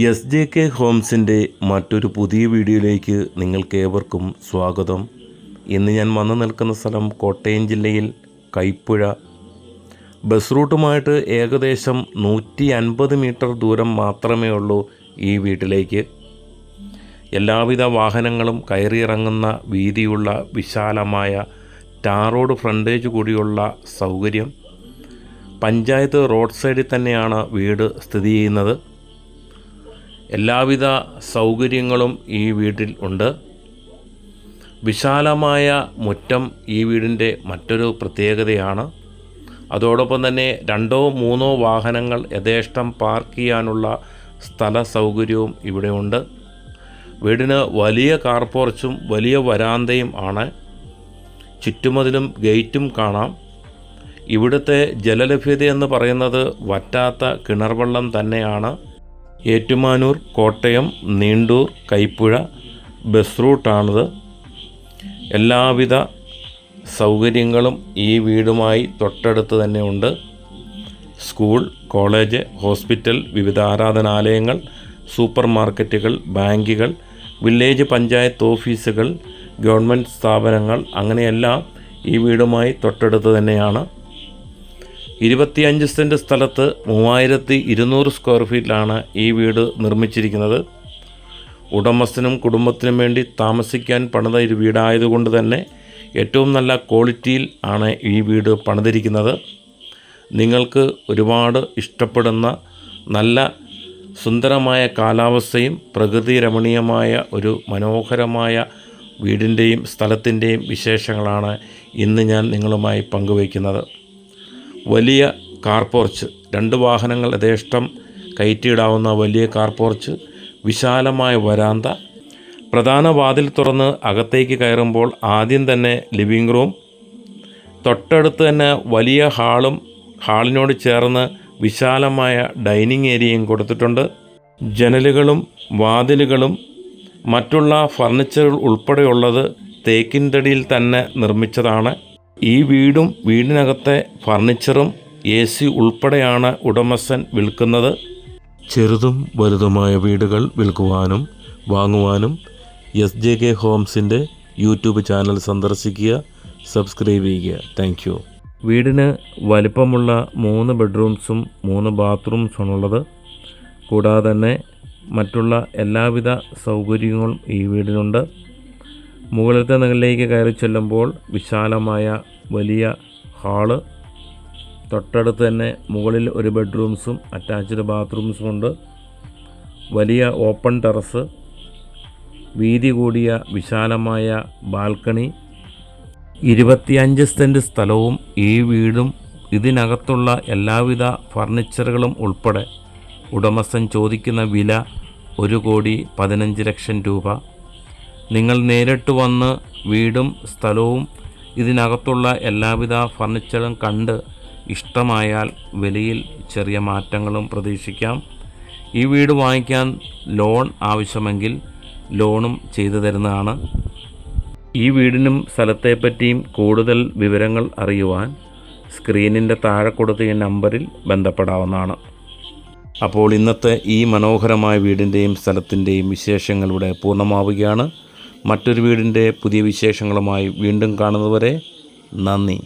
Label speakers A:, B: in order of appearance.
A: S J K ഹോംസിന്റെ മറ്റൊരു പുതിയ വീഡിയോയിലേക്ക് നിങ്ങൾക്ക് ഏവർക്കും സ്വാഗതം. ഇന്ന് ഞാൻ വന്നു നിൽക്കുന്ന സ്ഥലം കോട്ടയം ജില്ലയിൽ കൈപ്പുഴ. ബസ് റൂട്ടുമായിട്ട് ഏകദേശം നൂറ്റി അൻപത് മീറ്റർ ദൂരം മാത്രമേ ഉള്ളൂ ഈ വീട്ടിലേക്ക്. എല്ലാവിധ വാഹനങ്ങളും കയറിയിറങ്ങുന്ന വീതിയുള്ള വിശാലമായ ടാറോഡ് ഫ്രണ്ടേജ് കൂടിയുള്ള സൗകര്യം. പഞ്ചായത്ത് റോഡ് സൈഡിൽ തന്നെയാണ് വീട് സ്ഥിതി ചെയ്യുന്നത്. എല്ലാവിധ സൗകര്യങ്ങളും ഈ വീട്ടിൽ ഉണ്ട്. വിശാലമായ മുറ്റം ഈ വീടിന്റെ മറ്റൊരു പ്രത്യേകതയാണ്. അതോടൊപ്പം തന്നെ രണ്ടോ മൂന്നോ വാഹനങ്ങൾ യഥേഷ്ടം പാർക്ക് ചെയ്യാനുള്ള സ്ഥല സൗകര്യവും ഇവിടെ ഉണ്ട്. വീടിന് വലിയ കാർപോർച്ചും വലിയ വരാന്തയും ആണ്. ചുറ്റുമതിലും ഗേറ്റും കാണാം. ഇവിടുത്തെ ജലലഭ്യത എന്ന് പറയുന്നത് വറ്റാത്ത കിണർവെള്ളം തന്നെയാണ്. ഏറ്റുമാനൂർ കോട്ടയം നീണ്ടൂർ കൈപ്പുഴ ബസ് റൂട്ടാണിത് എല്ലാവിധ സൗകര്യങ്ങളും ഈ വീടുമായി തൊട്ടടുത്ത് തന്നെ ഉണ്ട്. സ്കൂൾ കോളേജ് ഹോസ്പിറ്റൽ വിവിധ ആരാധനാലയങ്ങൾ സൂപ്പർ മാർക്കറ്റുകൾ ബാങ്കുകൾ വില്ലേജ് പഞ്ചായത്ത് ഓഫീസുകൾ ഗവൺമെന്റ് സ്ഥാപനങ്ങൾ അങ്ങനെയെല്ലാം ഈ വീടുമായി തൊട്ടടുത്ത് തന്നെയാണ്. ഇരുപത്തിയഞ്ച് സെന്റ് സ്ഥലത്ത് മൂവായിരത്തി ഇരുന്നൂറ് സ്ക്വയർ ഫീറ്റിലാണ് ഈ വീട് നിർമ്മിച്ചിരിക്കുന്നത്. ഉടമസ്ഥനും കുടുംബത്തിനും വേണ്ടി താമസിക്കാൻ പണിത ഒരു വീടായതുകൊണ്ട് തന്നെ ഏറ്റവും നല്ല ക്വാളിറ്റിയിൽ ആണ് ഈ വീട് പണിതിരിക്കുന്നത്. നിങ്ങൾക്ക് ഒരുപാട് ഇഷ്ടപ്പെടുന്ന നല്ല സുന്ദരമായ കാലാവസ്ഥയും പ്രകൃതി രമണീയമായ ഒരു മനോഹരമായ വീടിന്റെയും സ്ഥലത്തിന്റെയും വിശേഷങ്ങളാണ് ഇന്ന് ഞാൻ നിങ്ങളുമായി പങ്കുവയ്ക്കുന്നത്. വലിയ കാർ പോർച്ച്. രണ്ട് വാഹനങ്ങൾ യഥേഷ്ടം കയറ്റിയിടാവുന്ന വലിയ കാർ പോർച്ച് വിശാലമായ വരാന്ത. പ്രധാന വാതിൽ തുറന്ന് അകത്തേക്ക് കയറുമ്പോൾ ആദ്യം തന്നെ ലിവിംഗ് റൂം തൊട്ടടുത്ത് തന്നെ വലിയ ഹാളും ഹാളിനോട് ചേർന്ന് വിശാലമായ ഡൈനിങ് ഏരിയയും കൊടുത്തിട്ടുണ്ട്. ജനലുകളും വാതിലുകളും മറ്റുള്ള ഫർണിച്ചറുകൾ ഉൾപ്പെടെയുള്ളത് തേക്കിൻ തടിയിൽ തന്നെ നിർമ്മിച്ചതാണ്. ഈ വീടും വീടിനകത്തെ ഫർണിച്ചറും എ സി ഉൾപ്പെടെയാണ് ഉടമസ്ഥൻ വിൽക്കുന്നത്. ചെറുതും വലുതുമായ വീടുകൾ വിൽക്കുവാനും വാങ്ങുവാനും എസ് ജെ കെ ഹോംസിന്റെ യൂട്യൂബ് ചാനൽ സന്ദർശിക്കുക സബ്സ്ക്രൈബ് ചെയ്യുക. താങ്ക് യു വീടിന് വലിപ്പമുള്ള മൂന്ന് ബെഡ്റൂംസും മൂന്ന് ബാത്റൂംസുമാണുള്ളത് കൂടാതെ തന്നെ മറ്റുള്ള എല്ലാവിധ സൗകര്യങ്ങളും ഈ വീടിനുണ്ട്. മുകളിലത്തെ നിലയിലേക്ക് കയറി ചെല്ലുമ്പോൾ വിശാലമായ വലിയ ഹാൾ തൊട്ടടുത്ത് തന്നെ മുകളിൽ ഒരു ബെഡ്റൂംസും അറ്റാച്ച്ഡ് ബാത്റൂംസും ഉണ്ട്. വലിയ ഓപ്പൺ ടെറസ്. വീതി കൂടിയ വിശാലമായ ബാൽക്കണി. ഇരുപത്തിയഞ്ച് സെന്റ് സ്ഥലവും ഈ വീടും. ഇതിനകത്തുള്ള എല്ലാവിധ ഫർണിച്ചറുകളും ഉൾപ്പെടെ ഉടമസ്ഥൻ ചോദിക്കുന്ന വില ഒരു കോടി പതിനഞ്ച് ലക്ഷം രൂപ. നിങ്ങൾ നേരിട്ട് വന്ന് വീടും സ്ഥലവും ഇതിനകത്തുള്ള എല്ലാവിധ ഫർണിച്ചറും കണ്ട് ഇഷ്ടമായാൽ വിലയിൽ ചെറിയ മാറ്റങ്ങളും പ്രതീക്ഷിക്കാം. ഈ വീട് വാങ്ങിക്കാൻ ലോൺ ആവശ്യമെങ്കിൽ ലോണും ചെയ്തു തരുന്നതാണ്. ഈ വീടിനും സ്ഥലത്തെപ്പറ്റിയും കൂടുതൽ വിവരങ്ങൾ അറിയുവാൻ സ്ക്രീനിന്റെ താഴെ കൊടുത്ത ഈ നമ്പറിൽ ബന്ധപ്പെടാവുന്നതാണ്. അപ്പോൾ ഇന്നത്തെ ഈ മനോഹരമായ വീടിന്റെയും സ്ഥലത്തിന്റെയും വിശേഷങ്ങളിവിടെ പൂർണമാവുകയാണ്. മറ്റൊരു വീടിന്റെ പുതിയ വിശേഷങ്ങളുമായി വീണ്ടും കാണുന്നതുവരെ നന്ദി.